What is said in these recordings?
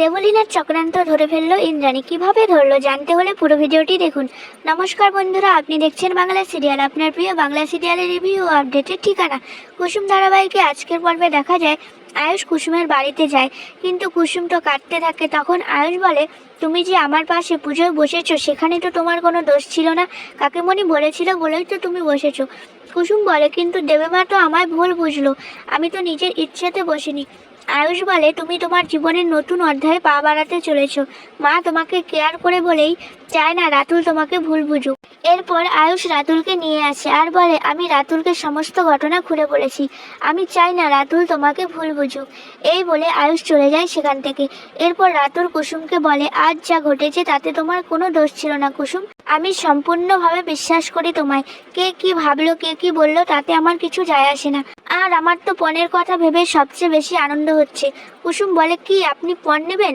দেবলীনার চক্রান্ত ধরে ফেলল ইন্দ্রাণী। কীভাবে ধরলো জানতে হলে পুরো ভিডিওটি দেখুন। নমস্কার বন্ধুরা, আপনি দেখছেন বাংলা সিরিয়াল। আপনার প্রিয় বাংলা সিরিয়ালের রিভিউ ও আপডেটের ঠিকানা। কুসুম ধারাবাহিকে আজকের পর্বে দেখা যায়, আয়ুষ কুসুমের বাড়িতে যায়। কিন্তু কুসুম তো কাটতে থাকে, তখন আয়ুষ বলে, তুমি যে আমার পাশে পুজোয় বসেছো, সেখানে তো তোমার কোনো দোষ ছিল না। কাকিমণি বলেছিল বলেই তো তুমি বসেছো। কুসুম বলে, কিন্তু দেবেমা তো আমায় ভুল বুঝলো। আমি তো নিজের ইচ্ছেতে বসিনি। আয়ুষ বলে, তুমি তোমার জীবনের নতুন অধ্যায়ে পা বাড়াতে চলেছ। মা তোমাকে কেয়ার করে বলেই চায় না, রাতুল তোমাকে ভুল বুঝুক। এরপর আয়ুষ রাতুলকে নিয়ে আসে আর বলে, আমি রাতুলকে সমস্ত ঘটনা খুলে বলেছি। আমি চাই না, রাতুল তোমাকে ভুল বুঝুক। এই বলে আয়ুষ চলে যায় সেখান থেকে। এরপর রাতুল কুসুমকে বলে, আজ যা ঘটেছে তাতে তোমার কোনো দোষ ছিল না কুসুম। আমি সম্পূর্ণভাবে বিশ্বাস করি তোমায়। কে কি ভাবলো, কে কি বলল তাতে আমার কিছু যায় আসে না। আর আমার তো পণের কথা ভেবে সবচেয়ে বেশি আনন্দ হচ্ছে। কুসুম বলে, কি, আপনি পণ নেবেন?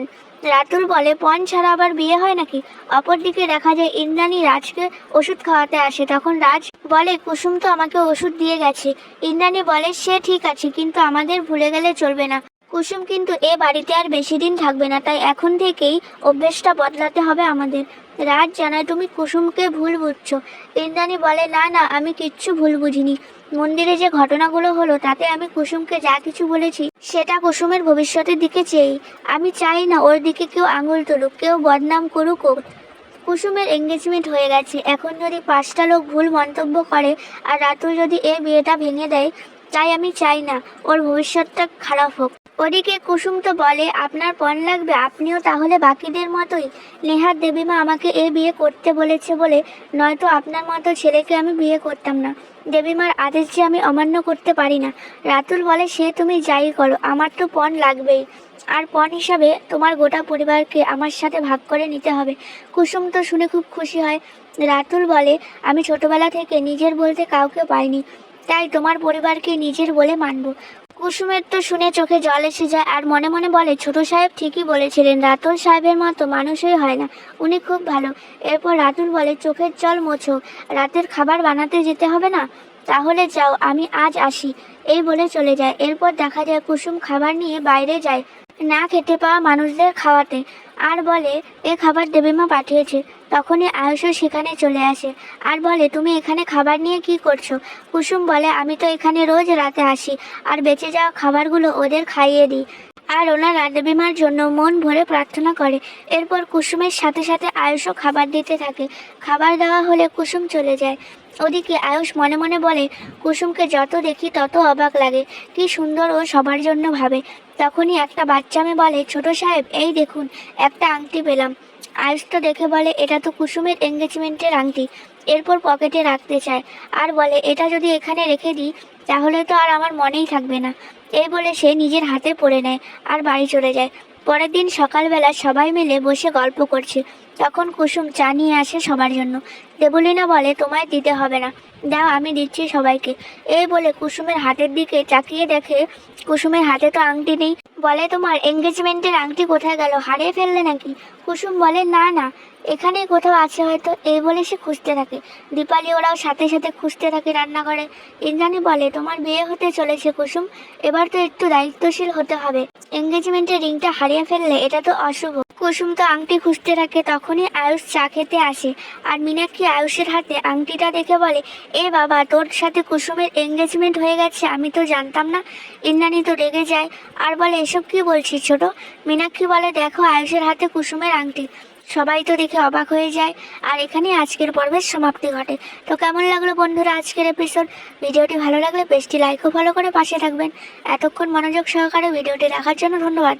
রাতুল বলে, পণ ছাড়া আবার বিয়ে হয় নাকি? অপরদিকে দেখা যায়, ইন্দ্রাণী রাজকে ওষুধ খাওয়াতে আসে। তখন রাজ বলে, কুসুম তো আমাকে ওষুধ দিয়ে গেছে। ইন্দ্রাণী বলে, সে ঠিক আছে, কিন্তু আমাদের ভুলে গেলে চলবে না। কুসুম কিন্তু এ বাড়িতে আর বেশি দিন থাকবে না, তাই এখন থেকেই অভ্যেসটা বদলাতে হবে আমাদের। রাজ জানায়, তুমি কুসুমকে ভুল বুঝছ। ইন্দ্রাণী বলে, না না, আমি কিচ্ছু ভুল বুঝিনি। মন্দিরে যে ঘটনাগুলো হলো, তাতে আমি কুসুমকে যা কিছু বলেছি, সেটা কুসুমের ভবিষ্যতের দিকে চেয়েই। আমি চাই না ওর দিকে কেউ আঙুল তুলুক, কেউ বদনাম করুক কুসুমের এঙ্গেজমেন্ট হয়ে গেছে। এখন যদি পাঁচটা লোক ভুল মন্তব্য করে আর রাতুল যদি এ বিয়েটা ভেঙে দেয়, তাই আমি চাই না ওর ভবিষ্যৎটা খারাপ হোক। ওদিকে কুসুম তো বলে, আপনার পণ লাগবে, আপনিও তাহলে বাকিদের মতোই। নেহার দেবীমা আমাকে এ বিয়ে করতে বলেছে বলে নয়তো আপনার মতো ছেলেকে আমি বিয়ে করতাম না। দেবীমার আদেশ যে আমি অমান্য করতে পারি না। রাতুল বলে, সে তুমি যাই করো, আমার তো পণ লাগবেই। আর পণ হিসাবে তোমার গোটা পরিবারকে আমার সাথে ভাগ করে নিতে হবে। কুসুম তো শুনে খুব খুশি হয়। রাতুল বলে, আমি ছোটবেলা থেকে নিজের বলতে কাউকে পাইনি, তাই তোমার পরিবারকে নিজের বলে মানব। কুসুমের তো শুনে চোখে জল এসে যায়, আর মনে মনে বলে, ছোট সাহেব ঠিকই বলেছিলেন, রাতুল সাহেবের মতো মানুষই হয় না, উনি খুব ভালো। এরপর রাতুল বলে, চোখের জল মোছো, রাতের খাবার বানাতে যেতে হবে না? তাহলে যাও, আমি আজ আসি। এই বলে চলে যায়। এরপর দেখা যায় কুসুম খাবার নিয়ে বাইরে যায়, না খেতে পাওয়া মানুষদের খাওয়াতে। আর বলে, এ খাবার দেবীমা পাঠিয়েছে। তখনই আয়ুষও সেখানে চলে আসে। আর বলে, তুমি এখানে খাবার নিয়ে কি করছ? কুসুম বলে, আমি তো এখানে রোজ রাতে আসি। আর বেঁচে যাওয়া খাবারগুলো ওদের খাইয়ে দিই। আর ওনারা দেবীমার জন্য মন ভরে প্রার্থনা করে। এরপর কুসুমের সাথে সাথে আয়ুষও খাবার দিতে থাকে। খাবার দেওয়া হলে কুসুম চলে যায়। ওদিকে আয়ুষ মনে মনে বলে, কুসুমকে যত দেখি তত অবাক লাগে। কি সুন্দর ও সবার জন্য ভাবে। তখনই একটা বাচ্চা মেয়ে বলে, ছোট সাহেব, এই দেখুন, একটা আংটি পেলাম। আয়ুষ তো দেখে বলে, এটা তো কুসুমের এঙ্গেজমেন্টের আংটি। এরপর পকেটে রাখতে চায়। আর বলে, এটা যদি এখানে রেখে দিই, তাহলে তো আর আমার মনেই থাকবে না। এই বলে সে নিজের হাতে পড়ে নেয় আর বাড়ি চলে যায়। পরের দিন সকালবেলা সবাই মিলে বসে গল্প করছে। তখন কুসুম চা নিয়ে আসে সবার জন্য। দেবলীনা বলে তোমায় দিতে হবে না। দাও, আমি দিচ্ছি সবাইকে। এই বলে কুসুমের হাতের দিকে চাকিয়ে দেখে, কুসুমের হাতে তো আংটি নেই। বলে, তোমার এঙ্গেজমেন্টের আংটি কোথায় গেল? হারিয়ে ফেললে নাকি? কুসুম বলে, না না এখানে কোথাও আছে হয়তো। এই বলে সে খুঁজতে থাকে। দীপালি ওরাও সাথে সাথে খুঁজতে থাকে রান্নাঘরে। ইন্দ্রাণী বলে, তোমার বিয়ে হতে চলেছে কুসুম। এবার তো একটু দায়িত্বশীল হতে হবে। এঙ্গেজমেন্টের রিংটা হারিয়ে ফেললে এটা তো অশুভ। কুসুম তো আংটি খুঁজতে থাকে, তখনই আয়ুষ চা খেতে আসে। আর মীনাক্ষী আয়ুষের হাতে আংটিটা দেখে বলে, এ বাবা, তোর সাথে কুসুমের এঙ্গেজমেন্ট হয়ে গেছে, আমি তো জানতাম না। ইন্দ্রাণী তো রেগে যায়। আর বলে, এসব কি বলছিস ছোট? মীনাক্ষী বলে, দেখো আয়ুষের হাতে কুসুমের আংটি। সবাই তো দেখে অবাক হয়ে যায়। আর এখানে আজকের পর্বের সমাপ্তি ঘটে। তো কেমন লাগল বন্ধুরা আজকের এপিসোড ভিডিওটি ভালো লাগলে বেশটি লাইকও ফলো করে পাশে থাকবেন। এতক্ষণ মনোযোগ সহকারে ভিডিওটি দেখার জন্য ধন্যবাদ।